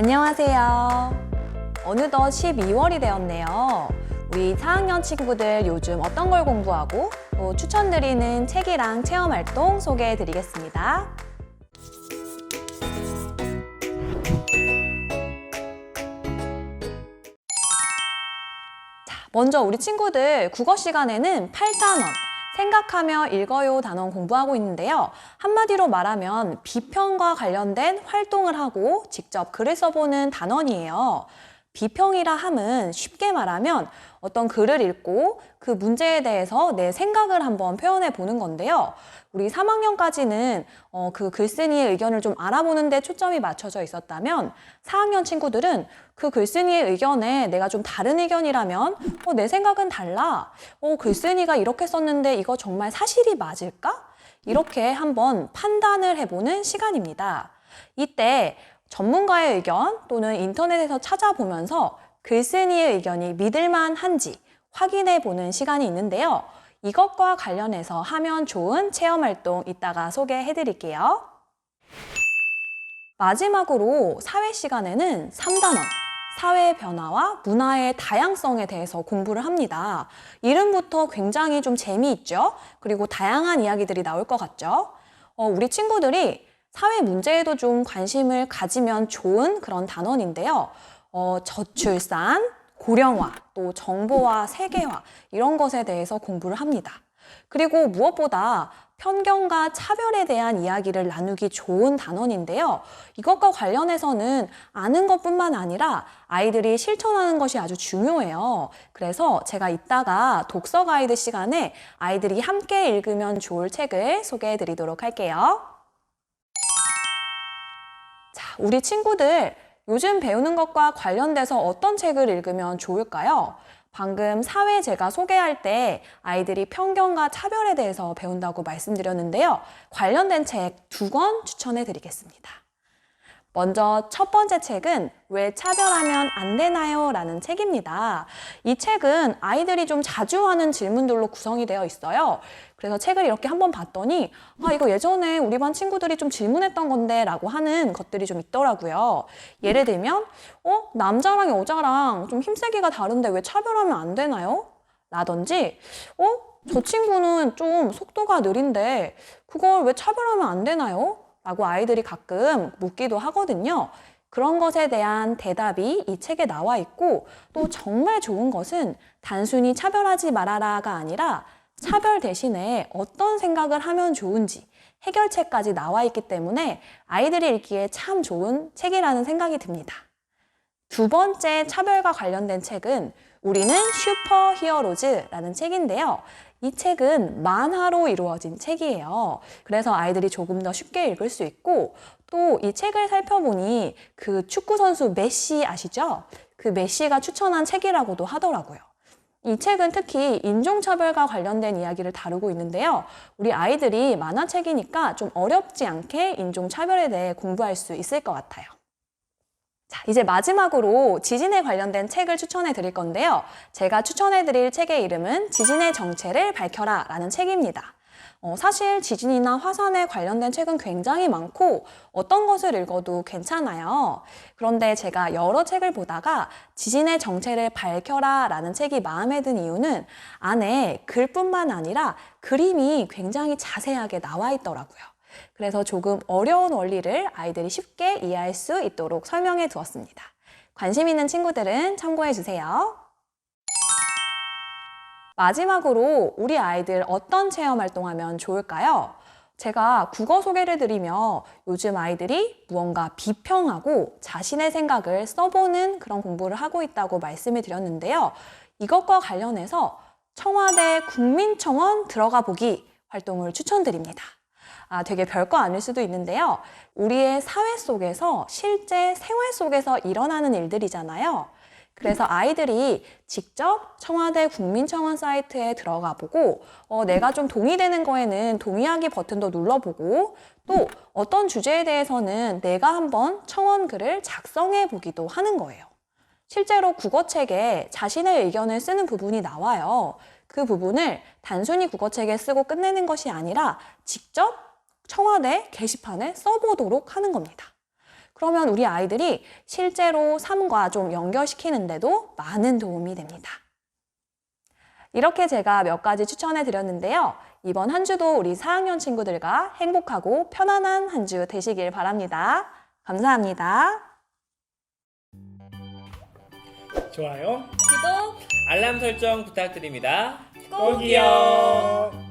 안녕하세요. 어느덧 12월이 되었네요. 우리 4학년 친구들 요즘 어떤 걸 공부하고 또 추천드리는 책이랑 체험 활동 소개해 드리겠습니다. 자, 먼저 우리 친구들 국어 시간에는 8단원 생각하며 읽어요 단원 공부하고 있는데요. 한마디로 말하면 비평과 관련된 활동을 하고 직접 글을 써보는 단원이에요. 비평이라 함은 쉽게 말하면 어떤 글을 읽고 그 문제에 대해서 내 생각을 한번 표현해 보는 건데요. 우리 3학년까지는 어, 그 글쓴이의 의견을 좀 알아보는 데 초점이 맞춰져 있었다면 4학년 친구들은 그 글쓴이의 의견에 내가 좀 다른 의견이라면 어, 내 생각은 달라. 어, 글쓴이가 이렇게 썼는데 이거 정말 사실이 맞을까? 이렇게 한번 판단을 해보는 시간입니다. 이때 전문가의 의견 또는 인터넷에서 찾아보면서 글쓴이의 의견이 믿을만 한지 확인해 보는 시간이 있는데요. 이것과 관련해서 하면 좋은 체험 활동 이따가 소개해 드릴게요. 마지막으로 사회 시간에는 3단원, 사회 변화와 문화의 다양성에 대해서 공부를 합니다. 이름부터 굉장히 좀 재미있죠? 그리고 다양한 이야기들이 나올 것 같죠? 어, 우리 친구들이 사회 문제에도 좀 관심을 가지면 좋은 그런 단원인데요. 어, 저출산, 고령화, 또 정보화, 세계화 이런 것에 대해서 공부를 합니다. 그리고 무엇보다 편견과 차별에 대한 이야기를 나누기 좋은 단원인데요. 이것과 관련해서는 아는 것뿐만 아니라 아이들이 실천하는 것이 아주 중요해요. 그래서 제가 이따가 독서 가이드 시간에 아이들이 함께 읽으면 좋을 책을 소개해 드리도록 할게요. 자, 우리 친구들 요즘 배우는 것과 관련돼서 어떤 책을 읽으면 좋을까요? 방금 사회 제가 소개할 때 아이들이 편견과 차별에 대해서 배운다고 말씀드렸는데요. 관련된 책 두 권 추천해 드리겠습니다. 먼저 첫 번째 책은 왜 차별하면 안 되나요? 라는 책입니다. 이 책은 아이들이 좀 자주 하는 질문들로 구성이 되어 있어요. 그래서 책을 이렇게 한번 봤더니 아 이거 예전에 우리 반 친구들이 좀 질문했던 건데 라고 하는 것들이 좀 있더라고요. 예를 들면 어 남자랑 여자랑 좀 힘세기가 다른데 왜 차별하면 안 되나요? 라든지 어 저 친구는 좀 속도가 느린데 그걸 왜 차별하면 안 되나요? 라고 아이들이 가끔 묻기도 하거든요. 그런 것에 대한 대답이 이 책에 나와 있고 또 정말 좋은 것은 단순히 차별하지 말아라가 아니라 차별 대신에 어떤 생각을 하면 좋은지 해결책까지 나와 있기 때문에 아이들이 읽기에 참 좋은 책이라는 생각이 듭니다. 두 번째 차별과 관련된 책은 우리는 슈퍼 히어로즈라는 책인데요. 이 책은 만화로 이루어진 책이에요. 그래서 아이들이 조금 더 쉽게 읽을 수 있고 또 이 책을 살펴보니 그 축구 선수 메시 아시죠? 그 메시가 추천한 책이라고도 하더라고요. 이 책은 특히 인종차별과 관련된 이야기를 다루고 있는데요. 우리 아이들이 만화책이니까 좀 어렵지 않게 인종차별에 대해 공부할 수 있을 것 같아요. 자, 이제 마지막으로 지진에 관련된 책을 추천해 드릴 건데요. 제가 추천해 드릴 책의 이름은 지진의 정체를 밝혀라 라는 책입니다. 어, 사실 지진이나 화산에 관련된 책은 굉장히 많고 어떤 것을 읽어도 괜찮아요. 그런데 제가 여러 책을 보다가 지진의 정체를 밝혀라 라는 책이 마음에 든 이유는 안에 글뿐만 아니라 그림이 굉장히 자세하게 나와 있더라고요. 그래서 조금 어려운 원리를 아이들이 쉽게 이해할 수 있도록 설명해 두었습니다. 관심 있는 친구들은 참고해 주세요. 마지막으로 우리 아이들 어떤 체험 활동하면 좋을까요? 제가 국어 소개를 드리며 요즘 아이들이 무언가 비평하고 자신의 생각을 써보는 그런 공부를 하고 있다고 말씀을 드렸는데요. 이것과 관련해서 청와대 국민청원 들어가 보기 활동을 추천드립니다. 아, 되게 별거 아닐 수도 있는데요. 우리의 사회 속에서 실제 생활 속에서 일어나는 일들이잖아요. 그래서 아이들이 직접 청와대 국민청원 사이트에 들어가 보고 어, 내가 좀 동의되는 거에는 동의하기 버튼도 눌러보고 또 어떤 주제에 대해서는 내가 한번 청원 글을 작성해 보기도 하는 거예요. 실제로 국어책에 자신의 의견을 쓰는 부분이 나와요. 그 부분을 단순히 국어책에 쓰고 끝내는 것이 아니라 직접 청와대 게시판에 써보도록 하는 겁니다. 그러면 우리 아이들이 실제로 삶과 좀 연결시키는데도 많은 도움이 됩니다. 이렇게 제가 몇 가지 추천해 드렸는데요. 이번 한 주도 우리 4학년 친구들과 행복하고 편안한 한 주 되시길 바랍니다. 감사합니다. 좋아요. 구독 알람 설정 부탁드립니다. 꼭이요.